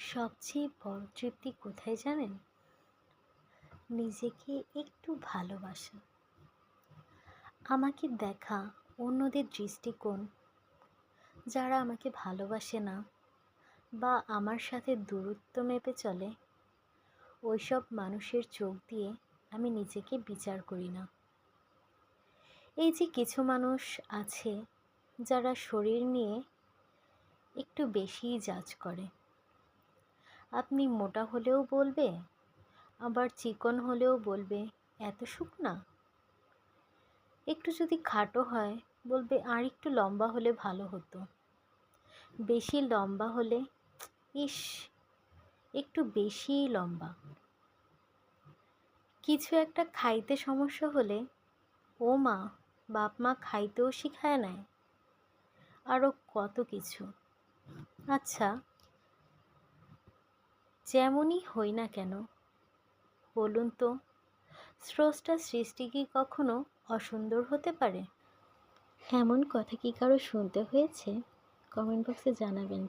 সবচেয়ে বড় তৃপ্তি কোথায় জানেন? নিজেকে একটু ভালোবাসা। আমাকে দেখা অন্যদের দৃষ্টিকোণ, যারা আমাকে ভালোবাসে না বা আমার সাথে দূরত্ব মেপে চলে, ওইসব মানুষের চোখ দিয়ে আমি নিজেকে বিচার করি না। এই যে কিছু মানুষ আছে যারা শরীর নিয়ে একটু বেশিই জাজ করে। আপনি মোটা হলেও বলবে, আবার চিকন হলেও বলবে, এত শুকনা? একটু যদি খাটো হয়, বলবে আর একটু লম্বা হলে ভালো হতো। বেশি লম্বা হলে, ইস, একটু বেশিই লম্বা। কিছু একটা খাইতে সমস্যা হলে, ও মা, বাপ মা খাইতেও শিখায় নেয় আরও কত কিছু। আচ্ছা যেমনই হই না কেন? বলুন তো, স্রষ্টা সৃষ্টি কি কখনো অসুন্দর হতে পারে? এমন কথা কি কারও শুনতে হয়েছে? কমেন্ট বক্সে জানাবেন।